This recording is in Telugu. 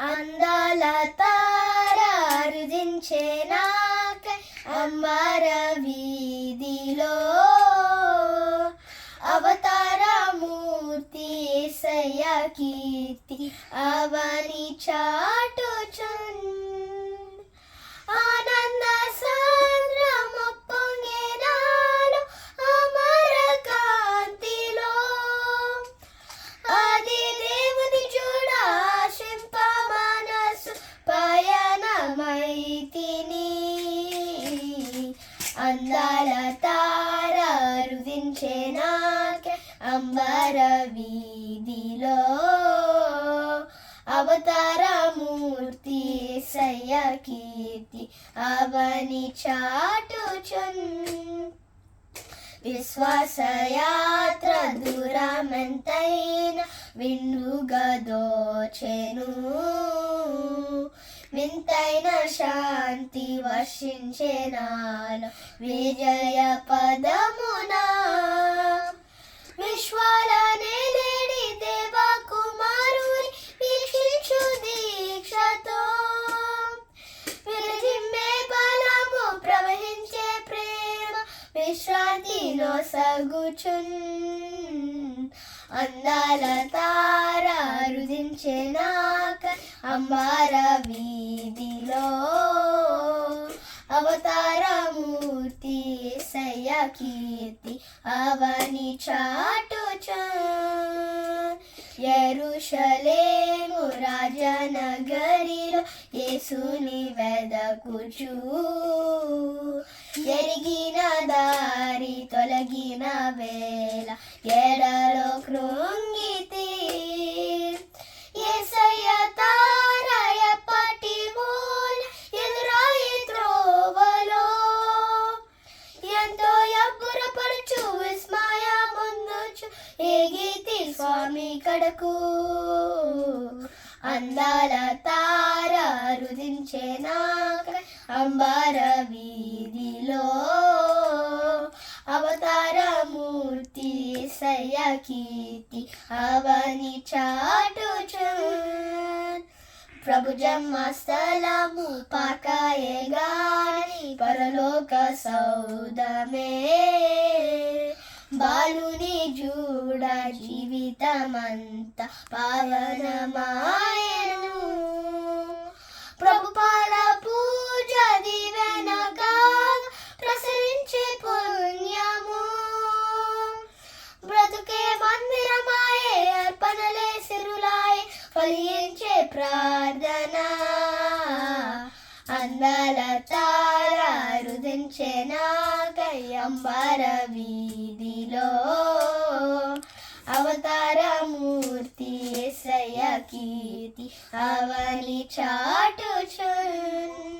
అందాల తారారుదించే నాక అమ్మర వీధిలో అవతారమూర్తి సయ కీర్తి అవని చాటుచున్న అందాల తార రుదించే నాకే అంబర వీధిలో. అవతారమూర్తి సయ్య కీర్తి అవని చాటుచున్. విశ్వాసయాత్ర దూరమెంతైన విండుగదోచెను వింతైన శాంతి వర్షించే నాలో విజయ పదమునా? విశ్వాలనే లేడి దేవా కుమారుని వీక్షించు దీక్షతో. విరజిమ్మే బలము ప్రవహించే ప్రేమ విశ్రాంతిలో సగుచున్. అందాల తార రుదించే నా అమ్మార వీధిలో అవతార మూర్తి కీర్తి అవని చాటుచన్ ఎరుషలేము రాజనగరిలో యేసుని వెదకుచు. ఎరిగిన దారి తొలగిన వేళ ఎడలో క్రోంగ ఏగితి స్వామి కడకు. అందాల తార రుదించే నాక అంబార వీధిలో అవతార మూర్తి సయ కీర్తి అవని చాటుచు. ప్రభు జన్మస్థలము పాకాయే గాని పరలోక సౌదమే బాలుని చూడ జీవితమంతా పవనమాయను. ప్రభుపాల పూజ దివెనగా ప్రసరించే పుణ్యము. బ్రతుకే మందిరమాయే అర్పణలే సిరులాయే ఫలించే ప్రార్థన. అందాల తార రుదించేనా అంబర వీధిలో అవతారమూర్తి ఎసయ కీర్తి అవని చాటుచున్.